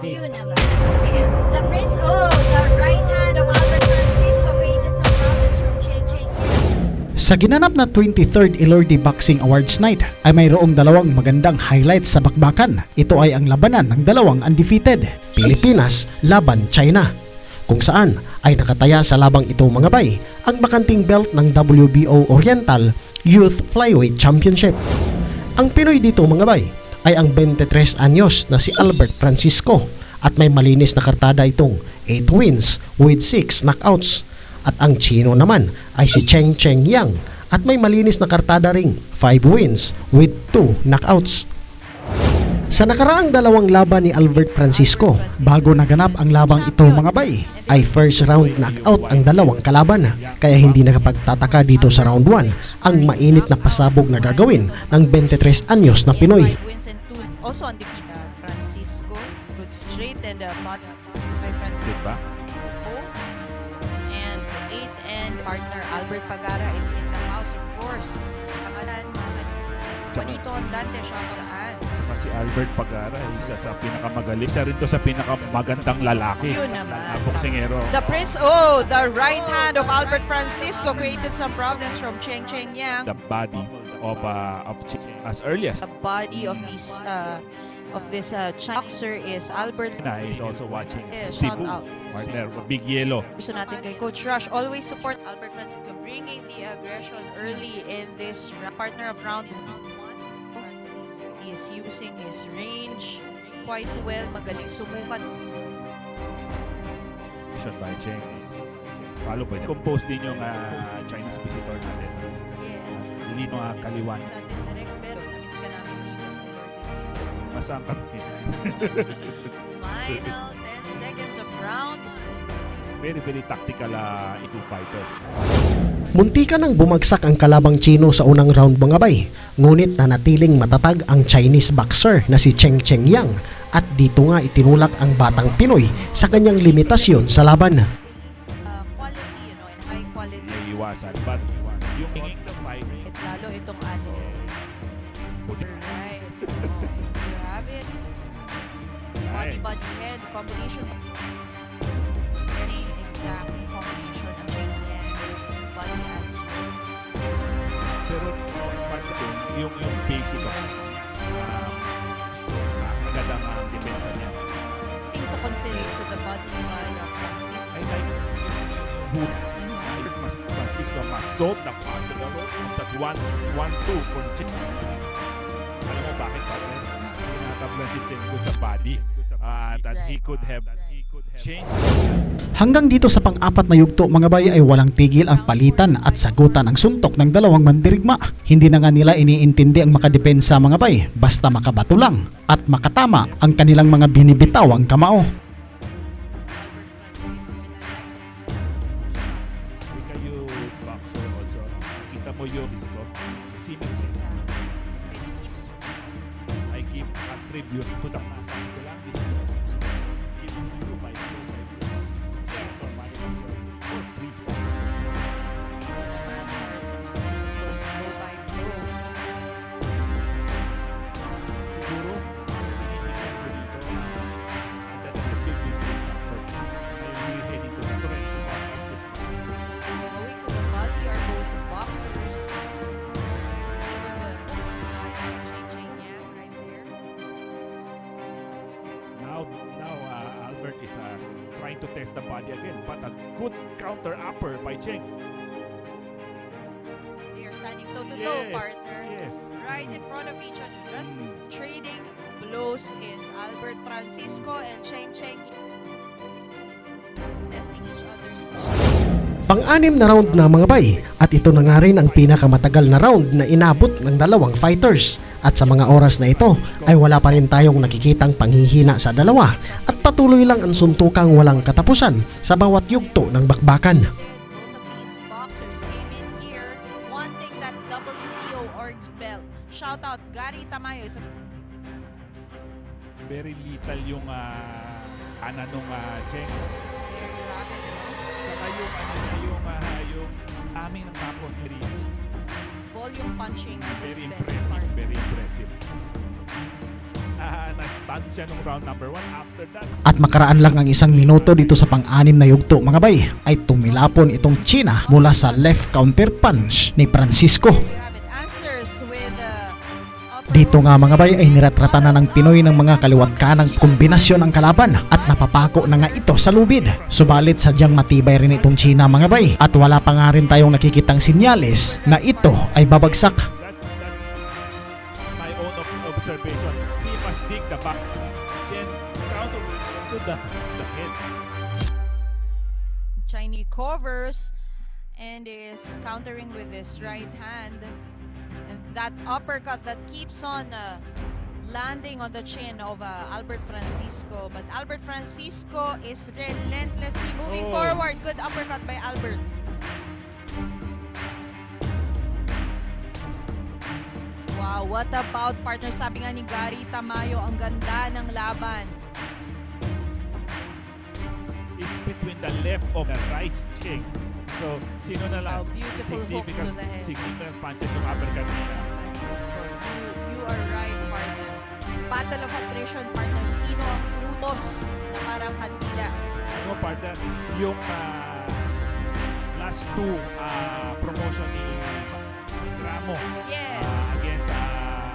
Yun naman. The Prince, oh, the right hand of Albert Francisco created some problems from Cheng. Sa ginanap na 23rd Ilordi Boxing Awards Night ay mayroong dalawang magandang highlights sa bakbakan. Ito ay ang labanan ng dalawang undefeated, Pilipinas laban China. Kung saan ay nakataya sa labang ito mga bay ang bakanting belt ng WBO Oriental Youth Flyweight Championship. Ang Pinoy dito mga bay ay ang 23 anyos na si Albert Francisco at may malinis na kartada itong 8 wins with 6 knockouts. At ang Chino naman ay si Cheng Cheng Yang at may malinis na kartada ring 5 wins with 2 knockouts. Sa nakaraang dalawang laban ni Albert Francisco, bago naganap ang labang ito mga bay, ay first round knockout ang dalawang kalaban. Kaya hindi nakapagtataka dito sa round 1 ang mainit na pasabog na gagawin ng 23 anyos na Pinoy. Also undefeated. Uh, Francisco, good straight and uh, body by Francisco. Diba? And eight and partner Albert Pagara is in the house, of course. Pangalan, Juanito Andante, shoutout. Saka si Albert Pagara, isa sa pinakamagaling. Isa rin to sa pinakamagandang lalaki. Yun naman. Na boksingero. The Prince, oh, the right hand of Albert Francisco created some problems from Cheng Cheng Yang. The body of, uh, of as early as The body of this uh, of this uh, boxer is Albert na is also watching. Shout Cebu, out. partner, Big Yellow. Gusto natin kay Coach Rush. Always support Albert Francisco, bringing the aggression early in this partner of round one. Francisco he is using his range quite well. Magaling sumukat. By Cheng. Follow po. Compose din yung uh, Chinese visitor natin. Yes. Lino uh, Kaliwan. Direct pero namiss ka namin dito sa Lord. Masang kami. Final 10 seconds of round. Very, very tactical uh, two fighters. Muntika nang bumagsak ang kalabang Chino sa unang round mga bay, ngunit nanatiling matatag ang Chinese boxer na si Cheng Cheng Yang at dito nga itinulak ang batang Pinoy sa kanyang limitasyon sa laban. But yung tingin the fight, At lalo itong ano. Right. Oh, you have it. Body, Nice. body, head. Combination. Very exact combination ng Cheng Yang. Body as well. Pero part ito, yung, yung basic of um, mas agad ang depensa niya. Thing to consider to the body by uh, Francis. I like mas Francisco mas sold the possible of that one one two for Chen. Alam mo bakit pa rin? Tinatablan si Chen dun sa body. Ah, that he could have changed. Hanggang dito sa pang-apat na yugto mga bay ay walang tigil ang palitan at sagutan ang suntok ng dalawang mandirigma. Hindi na nga nila iniintindi ang makadepensa mga bay, basta makabato lang at makatama ang kanilang mga binibitawang kamao. Mo yung. Similar. It keeps I give a tribute to the master. To test the body again, but a good counter upper by Cheng. They are standing toe to toe, Yes, partner. Yes. Right in front of each other. Just Mm. trading blows is Albert Francisco and Cheng Cheng Pang-anim na round na mga bay at ito na nga rin ang pinakamatagal na round na inabot ng dalawang fighters. At sa mga oras na ito ay wala pa rin tayong nakikitang panghihina sa dalawa at patuloy lang ang suntukang walang katapusan sa bawat yugto ng bakbakan. Shout out Gary Tamayo. Very little yung uh, ana nung uh, Cheng. There you have it. Tsaka yung ano niya, yung, uh, yung aming ng tapo ni Rios. Volume punching at its Very best. impressive, partner. very impressive. Ah, na na-stun siya nung round number 1. After that, At makaraan lang ang isang minuto dito sa pang-anim na yugto mga bay ay tumilapon itong China mula sa left counter punch ni Francisco. Dito nga mga bay ay niratrata na ng Pinoy ng mga kaliwat kanang kombinasyon ng kalaban at napapako na nga ito sa lubid. Subalit sadyang matibay rin itong China mga bay at wala pa nga rin tayong nakikitang sinyales na ito ay babagsak. that's that's my own observation. He must dig the back, then counter to the the head. Chinese covers and is countering with his right hand. That uppercut that keeps on uh, landing on the chin of uh, Albert Francisco. But Albert Francisco is relentlessly moving Oh. forward. Good uppercut by Albert. Wow, what about partner? Sabi nga ni Gary Tamayo, ang ganda ng laban. It's between the left of the right cheek. So, sino na lang? Wow, beautiful hook to the head. significant punches yung uppercut nila. Francisco, you, you are right, partner. Battle of attrition, partner. Sino ang utos na parang kandila? Ano mo, partner, yung ah, last two ah, promotion ni Ramo Yes. ah, against ah,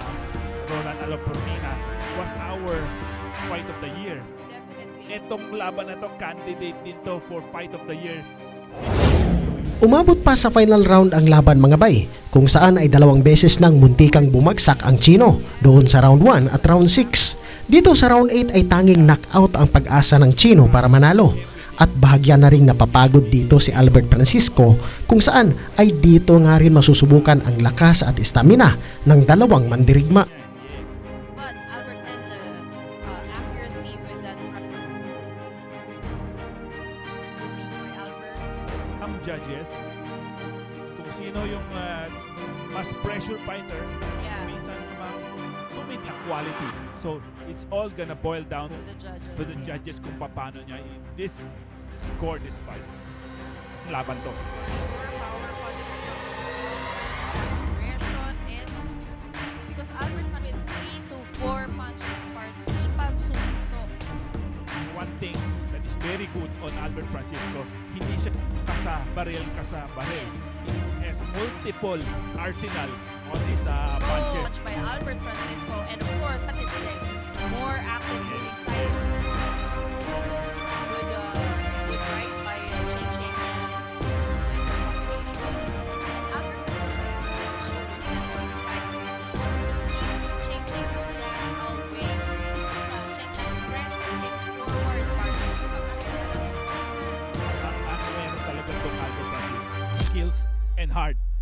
Roland Alopurmina was our fight of the year. Definitely. Etong laban na to, candidate din to for fight of the year. Umabot pa sa final round ang laban mga bay, kung saan ay dalawang beses nang muntikang bumagsak ang Chino, doon sa round 1 at round 6. Dito sa round 8 ay tanging knockout ang pag-asa ng Chino para manalo. At bahagya na ring napapagod dito si Albert Francisco kung saan ay dito nga rin masusubukan ang lakas at estamina ng dalawang mandirigma. Ah, mas pressure fighter, Yeah. minsan tumit ang quality. So, it's all gonna boil down To the judges. to the yeah. judges kung paano niya i- this score this fight. Laban to. Very good on Albert Francisco, hindi siya kasa baril kasa baril. He has multiple arsenal on his uh, punches. Punch by Albert Francisco and of course at his legs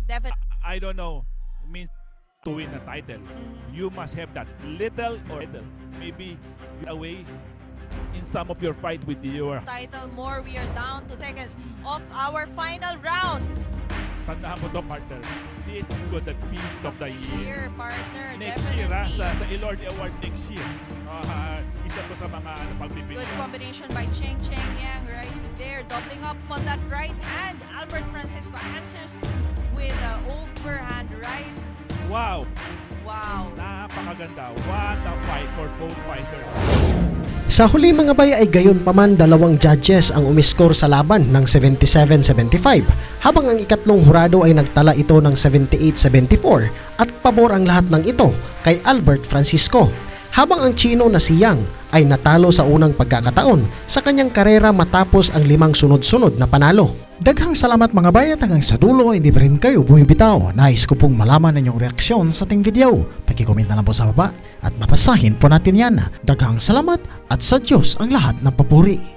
Definitely. I don't know. It means to win a title. Mhm. You must have that little or little. Maybe away in some of your fight with your Title more. We are down to seconds of our final round. tandaan mo to partner. This could be of the year. partner. Next year ha, sa, sa Ilord Award next year. Ah, isa to sa mga ano, pagbibigay. Good combination by Cheng Cheng Yang right there. Doubling up on that right hand. Albert Francisco answers a overhand right. Wow! Wow. Napakaganda. What a fight for both fighters. Sa huli mga bay ay gayon pa man dalawang judges ang umiskor sa laban ng 77-75 habang ang ikatlong hurado ay nagtala ito ng 78-74 at pabor ang lahat ng ito kay Albert Francisco. Habang ang Chino na si Yang ay natalo sa unang pagkakataon sa kanyang karera matapos ang limang sunod-sunod na panalo. Daghang salamat mga bayat hanggang sa dulo hindi pa rin kayo bumibitaw. Nais ko pong malaman ang reaksyon sa ating video. Pakicomment na lang po sa baba at babasahin po natin yan. Daghang salamat at sa Diyos ang lahat ng papuri.